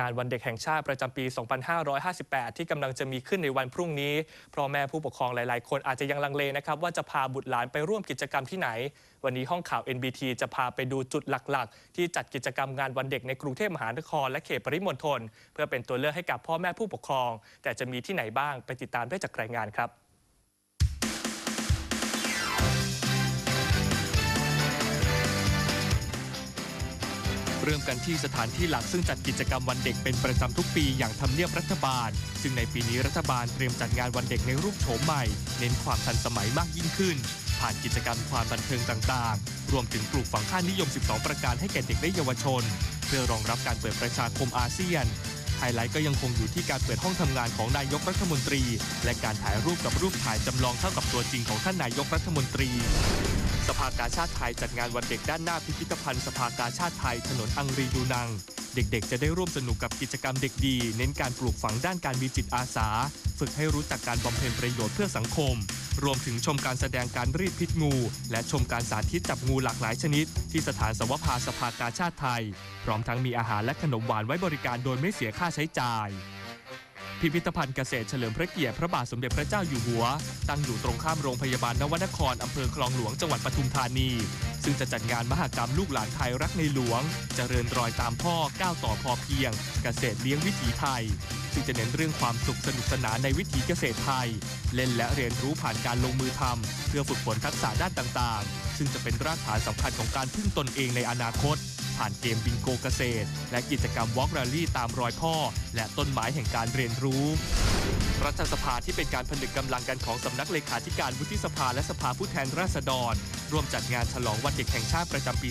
งานวันเด็กแห่งชาติประจำปี 2558 ที่กำลังจะมีขึ้นในวันพรุ่งนี้พ่อแม่ผู้ปกครองหลาย ๆ คนอาจจะยังลังเลนะครับ ว่าจะพาบุตรหลานไปร่วมกิจกรรมที่ไหน วันนี้ห้องข่าว NBT จะพาไปดูจุดหลัก ๆ ที่จัดกิจกรรมงานวันเด็กในกรุงเทพมหานครและเขตปริมณฑลเพื่อเป็นตัวเลือกให้กับพ่อแม่ผู้ปกครอง แต่จะมีที่ไหนบ้างไปติดตามได้จากรายงานครับ เริ่มกันที่สถานที่หลักซึ่งจัดกิจกรรมวันเด็กเป็นประจำทุกปีอย่างทำเนียบรัฐบาล ซึ่งในปีนี้รัฐบาลเตรียมจัดงานวันเด็กในรูปโฉมใหม่ เน้นความทันสมัยมากยิ่งขึ้น ผ่านกิจกรรมความบันเทิงต่างๆ รวมถึงปลูกฝังค่านิยม 12 ประการให้แก่เด็กและเยาวชน เพื่อรองรับการเปิดประชาคมอาเซียนไฮไลท์ก็ยังคงอยู่ที่การเปิดห้องทำงานของนายกรัฐมนตรี และการถ่ายรูปกับรูปถ่ายจำลองเท่ากับตัวจริงของท่านนายกรัฐมนตรี สภากาชาติไทยจัดงานวันเด็กด้านหน้าพิพิธภัณฑ์สภากาชาติไทยถนนอังรีดูนัง เด็กๆ จะได้ร่วมสนุกกับกิจกรรมเด็กดี เน้นการปลูกฝังด้านการมีจิตอาสา ฝึกให้รู้จักการบำเพ็ญประโยชน์เพื่อสังคม รวมถึงชมการแสดงการรีดพิษงู และชมการสาธิตจับงูหลากหลายชนิด ที่สถานสวภาสภากาชาติไทย พร้อมทั้งมีอาหารและขนมหวานไว้บริการโดยไม่เสียค่าใช้จ่าย พิพิธภัณฑ์เกษตรเฉลิมพระเกียรติพระบาทสมเด็จพระเจ้าอยู่หัว ตั้งอยู่ตรงข้ามโรงพยาบาลนวนครอำเภอคลองหลวงจังหวัดปทุมธานี ซึ่งจะจัดงานมหกรรมลูกหลานไทยรักในหลวงเจริญรอยตามพ่อก้าวต่อพอเพียง เกษตรเลี้ยงวิถีไทย ซึ่งจะเน้นเรื่องความสุขสนุกสนานในวิถีเกษตรไทย เล่นและเรียนรู้ผ่านการลงมือทำเพื่อฝึกฝนทักษะด้านต่างๆ ซึ่งจะเป็นรากฐานสำคัญของการพึ่งตนเองในอนาคต ผ่านเกมบิงโกเกษตร และกิจกรรมวอล์กแรลลี่ตามรอยพ่อ และต้นไม้แห่งการเรียนรู้ รัฐสภาที่เป็นการผนึกกำลังกันของสำนักเลขาธิการวุฒิสภาและสภาผู้แทนราษฎร ร่วมจัดงานฉลองวันเด็กแห่งชาติประจำปี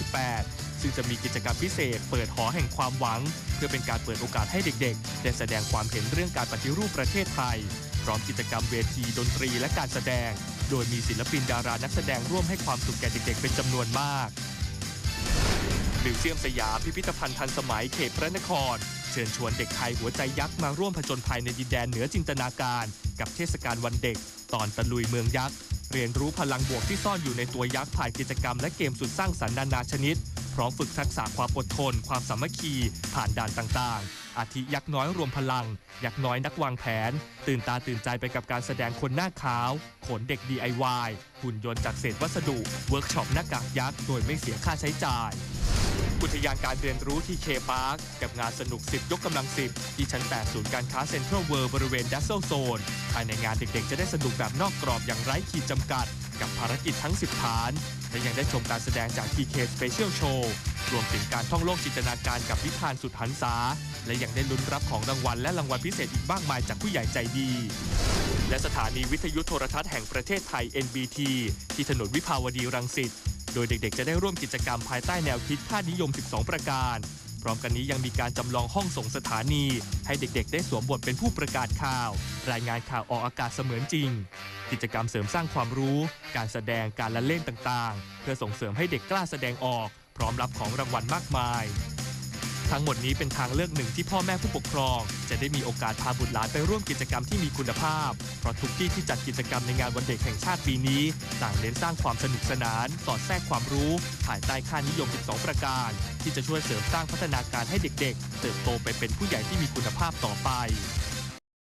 2558ซึ่งจะมีกิจกรรมพิเศษ เปิดหอแห่งความหวัง เพื่อเป็นการเปิดโอกาสให้เด็กๆ ได้แสดงความเห็นเรื่องการปฏิรูปประเทศไทย พร้อมกิจกรรมเวทีดนตรีและการแสดง โดยมีศิลปินดารานักแสดงร่วมให้ความสุขแก่เด็กๆ เป็นจำนวนมาก มิวเซียมสยามพิพิธภัณฑ์ทันสมัยเขตพระนคร เชิญชวนเด็กไทยหัวใจยักษ์มาร่วมผจญภัยในดินแดนเหนือจินตนาการ กับเทศกาลวันเด็ก ตอนตะลุยเมืองยักษ์ เรียนรู้พลังบวกที่ซ่อนอยู่ในตัวยักษ์ผ่านกิจกรรมและเกมสุดสร้างสรรค์นานาชนิด พร้อมฝึกทักษะความอดทน ความสามัคคี ผ่านด่านต่างๆ อาทิยักษ์น้อยรวมพลัง ยักษ์น้อยนักวางแผน ตื่นตาตื่นใจไปกับการแสดงคนหน้าขาว ขนเด็ก DIY หุ่นยนต์จากเศษวัสดุ เวิร์กช็อปหน้ากากยักษ์โดยไม่เสียค่าใช้จ่าย อุทยานการเรียนรู้ที่เคพาร์คกับงานสนุก 10 ยกกำลัง 10 ที่ชั้น 8 ศูนย์การค้าเซ็นทรัลเวิลด์บริเวณดัซเซิลโซน ภายในงานเด็กๆ จะได้สนุกแบบนอกกรอบอย่างไร้ขีดจำกัด กับภารกิจทั้ง 10 ฐาน และยังได้ชมการแสดงจาก TK Special Show รวมถึงการท่องโลกจินตนาการกับนิทานสุดหันษา และยังได้ลุ้นรับของรางวัลและรางวัลพิเศษอีกมากมายจากผู้ใหญ่ใจดีและสถานีวิทยุโทรทัศน์แห่งประเทศไทย NBT ที่ถนนวิภาวดีรังสิต โดยเด็กๆ จะได้ร่วมกิจกรรมภายใต้แนวคิดค่านิยม 12 ประการ พร้อมกันนี้ยังมีการจำลองห้องส่งสถานี ให้เด็กๆ ได้สวมบทเป็นผู้ประกาศข่าว รายงานข่าวออกอากาศเสมือนจริง กิจกรรมเสริมสร้างความรู้ การแสดงการละเล่นต่างๆ เพื่อส่งเสริมให้เด็กกล้าแสดงออก พร้อมรับของรางวัลมากมาย ทั้งหมดนี้เป็นทางเลือกหนึ่งที่พ่อแม่ผู้ปกครอง จะได้มีโอกาสพาบุตรหลานไปร่วมกิจกรรมที่มีคุณภาพ เพราะทุกที่ที่จัดกิจกรรมในงานวันเด็กแห่งชาติปีนี้ ต่างเน้นสร้างความสนุกสนาน สอดแทรกความรู้ ภายใต้ค่านิยม 12 ประการ ที่จะช่วยเสริมสร้างพัฒนาการให้เด็กๆ เติบโตไปเป็นผู้ใหญ่ที่มีคุณภาพต่อไป